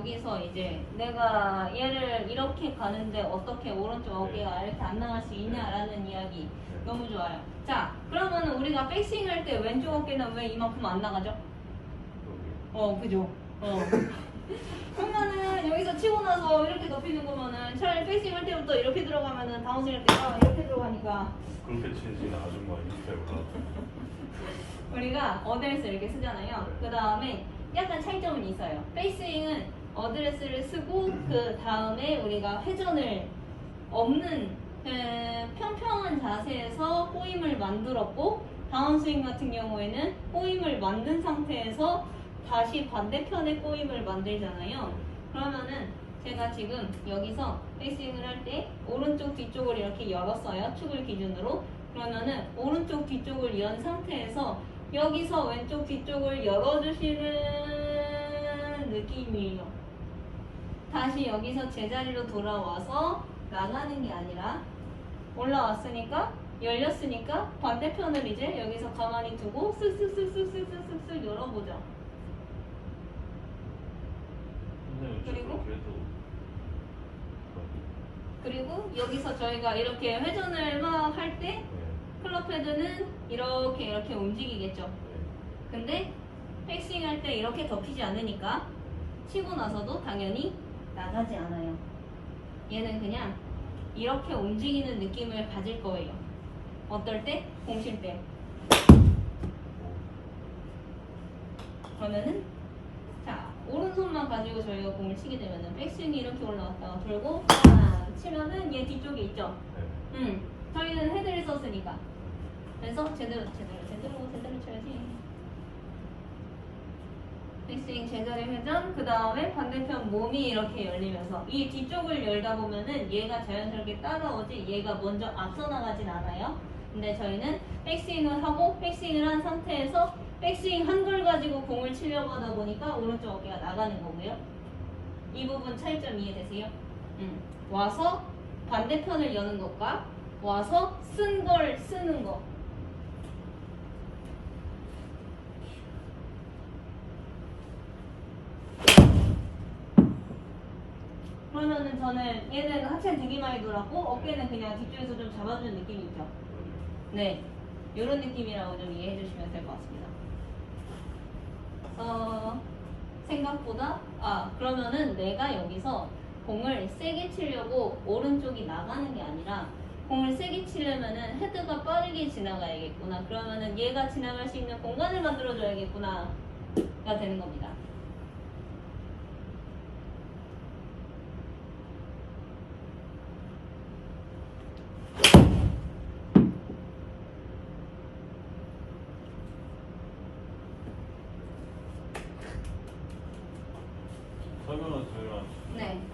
여기서 이제 내가 얘를 이렇게 가는데 어떻게 오른쪽 어깨가 이렇게 안 나갈 수 있냐라는 이야기 너무 좋아요. 자, 그러면 우리가 백스윙 할 때 왼쪽 어깨는 왜 이만큼 안 나가죠? 어, 그죠. 어. 그러면은 여기서 치고 나서 이렇게 높이는 거면은 차라리 백스윙 할 때부터 이렇게 들어가면은 다운스윙 할 때가 이렇게 들어가니까 그렇게 치는 아줌마 인스타에 올라. 우리가 어드레스 이렇게 쓰잖아요. 그 다음에 약간 차이점은 있어요. 페이스윙은 어드레스를 쓰고 그 다음에 우리가 회전을 없는 그 평평한 자세에서 꼬임을 만들었고 다운스윙 같은 경우에는 꼬임을 만든 상태에서 다시 반대편에 꼬임을 만들잖아요. 그러면은 제가 지금 여기서 페이스윙을 할 때 오른쪽 뒤쪽을 이렇게 열었어요. 축을 기준으로. 그러면은 오른쪽 뒤쪽을 연 상태에서 여기서 왼쪽 뒤쪽을 열어주시는 느낌이에요. 다시 여기서 제자리로 돌아와서 나가는 게 아니라 올라왔으니까 열렸으니까 반대편을 이제 여기서 가만히 두고 쓱쓱쓱쓱쓱쓱쓱 열어보죠. 그리고? 그리고 여기서 저희가 이렇게 회전을 막 할때 네. 클럽 헤드는 이렇게 이렇게 움직이겠죠. 네. 근데 백스윙 할 때 이렇게 덮이지 않으니까 치고 나서도 당연히 나가지 않아요. 얘는 그냥 이렇게 움직이는 느낌을 가질 거예요. 어떨 때? 공칠 때. 그러면은 자 오른손만 가지고 저희가 공을 치게 되면은 백스윙이 이렇게 올라갔다가 돌고 아, 치면은 얘 뒤쪽에 있죠. 네. 음 저희는 헤드를 썼으니까. 그래서 제대로 제대로 제대로 제대로 쳐야지. 백스윙 제자리 회전 그 다음에 반대편 몸이 이렇게 열리면서 이 뒤쪽을 열다 보면은 얘가 자연스럽게 따라오지 얘가 먼저 앞서 나가진 않아요. 근데 저희는 백스윙을 하고 백스윙을 한 상태에서 백스윙 한 걸 가지고 공을 치려고 하다 보니까 오른쪽 어깨가 나가는 거고요. 이 부분 차이점 이해되세요? 음. 와서 반대편을 여는 것과 와서 쓴 걸 쓰는 거. 그러면은 저는 얘는 하체는 되게 많이 돌았고 어깨는 그냥 뒤쪽에서 좀 잡아주는 느낌이 있죠. 네, 이런 느낌이라고 좀 이해해 주시면 될 것 같습니다. 어, 생각보다 아 그러면은 내가 여기서 공을 세게 치려고 오른쪽이 나가는 게 아니라 공을 세게 치려면은 헤드가 빠르게 지나가야겠구나. 그러면은 얘가 지나갈 수 있는 공간을 만들어줘야겠구나가 되는 겁니다. 설명은 저희가 네.